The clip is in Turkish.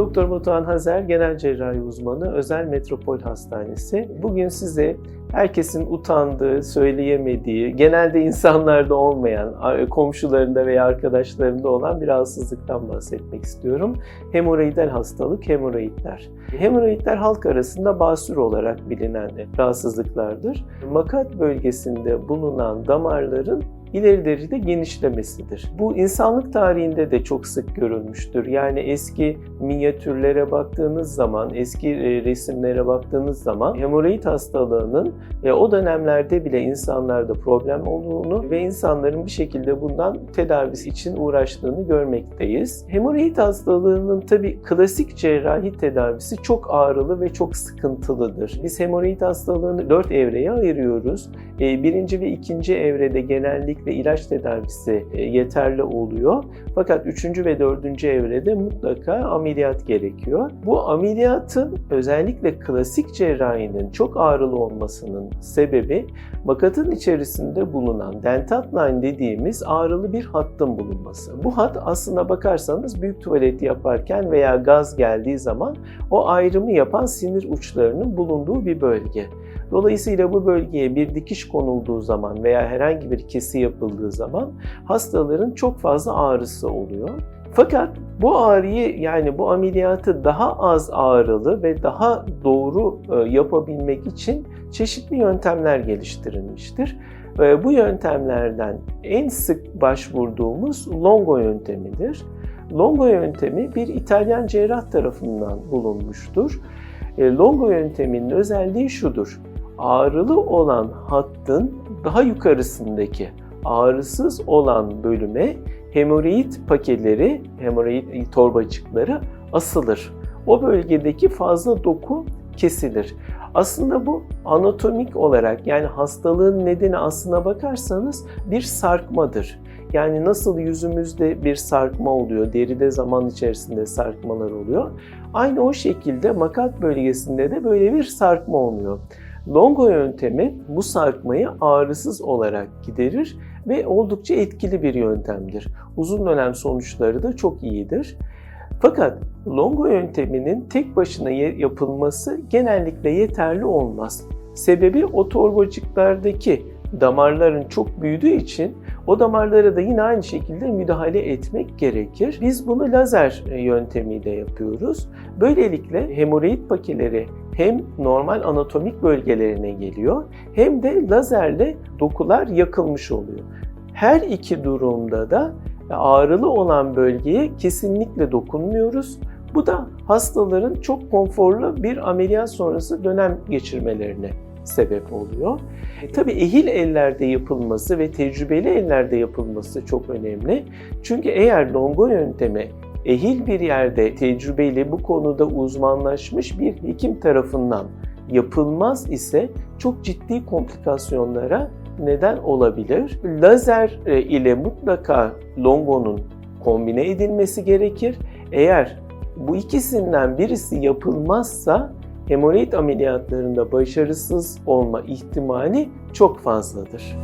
Doktor Batuhan Hazer, genel cerrahi uzmanı, Özel Metropol Hastanesi. Bugün size herkesin utandığı, söyleyemediği, genelde insanlarda olmayan, komşularında veya arkadaşlarında olan bir rahatsızlıktan bahsetmek istiyorum. Hemoroidal hastalık, hemoroidler. Hemoroidler halk arasında basür olarak bilinen rahatsızlıklardır. Makat bölgesinde bulunan damarların ileri derecede genişlemesidir. Bu insanlık tarihinde de çok sık görülmüştür. Yani eski minyatürlere baktığınız zaman, eski e, resimlere baktığınız zaman hemoroid hastalığının e, o dönemlerde bile insanlarda problem olduğunu ve insanların bir şekilde bundan tedavisi için uğraştığını görmekteyiz. Hemoroid hastalığının tabi klasik cerrahi tedavisi çok ağrılı ve çok sıkıntılıdır. Biz hemoroid hastalığını dört evreye ayırıyoruz. E, birinci ve ikinci evrede genellikle ve ilaç tedavisi e, yeterli oluyor. Fakat 3. ve 4. evrede mutlaka ameliyat gerekiyor. Bu ameliyatın özellikle klasik cerrahinin çok ağrılı olmasının sebebi makatın içerisinde bulunan dentat line dediğimiz ağrılı bir hattın bulunması. Bu hat aslında bakarsanız büyük tuvalet yaparken veya gaz geldiği zaman o ayrımı yapan sinir uçlarının bulunduğu bir bölge. Dolayısıyla bu bölgeye bir dikiş konulduğu zaman veya herhangi bir kesi yapıldığı zaman hastaların çok fazla ağrısı oluyor. Fakat bu ağrıyı yani bu ameliyatı daha az ağrılı ve daha doğru e, yapabilmek için çeşitli yöntemler geliştirilmiştir. Bu yöntemlerden en sık başvurduğumuz Longo yöntemidir. Longo yöntemi bir İtalyan cerrah tarafından bulunmuştur. E, Longo yönteminin özelliği şudur ağrılı olan hattın daha yukarısındaki ağrısız olan bölüme hemoroid pakeleri, hemoroid torbacıkları asılır. O bölgedeki fazla doku kesilir. Aslında bu anatomik olarak yani hastalığın nedeni aslına bakarsanız bir sarkmadır. Yani nasıl yüzümüzde bir sarkma oluyor, deride zaman içerisinde sarkmalar oluyor. Aynı o şekilde makat bölgesinde de böyle bir sarkma oluyor. Longo yöntemi bu sarkmayı ağrısız olarak giderir ve oldukça etkili bir yöntemdir. Uzun dönem sonuçları da çok iyidir. Fakat longo yönteminin tek başına yapılması genellikle yeterli olmaz. Sebebi o torbacıklardaki damarların çok büyüdüğü için o damarlara da yine aynı şekilde müdahale etmek gerekir. Biz bunu lazer yöntemiyle yapıyoruz. Böylelikle hemoroid pakeleri hem normal anatomik bölgelerine geliyor hem de lazerle dokular yakılmış oluyor. Her iki durumda da ağrılı olan bölgeye kesinlikle dokunmuyoruz. Bu da hastaların çok konforlu bir ameliyat sonrası dönem geçirmelerine sebep oluyor. E, tabii ehil ellerde yapılması ve tecrübeli ellerde yapılması çok önemli. Çünkü eğer longo yöntemi ehil bir yerde tecrübeli bu konuda uzmanlaşmış bir hekim tarafından yapılmaz ise çok ciddi komplikasyonlara neden olabilir. Lazer e, ile mutlaka longonun kombine edilmesi gerekir. Eğer bu ikisinden birisi yapılmazsa hemoroid ameliyatlarında başarısız olma ihtimali çok fazladır.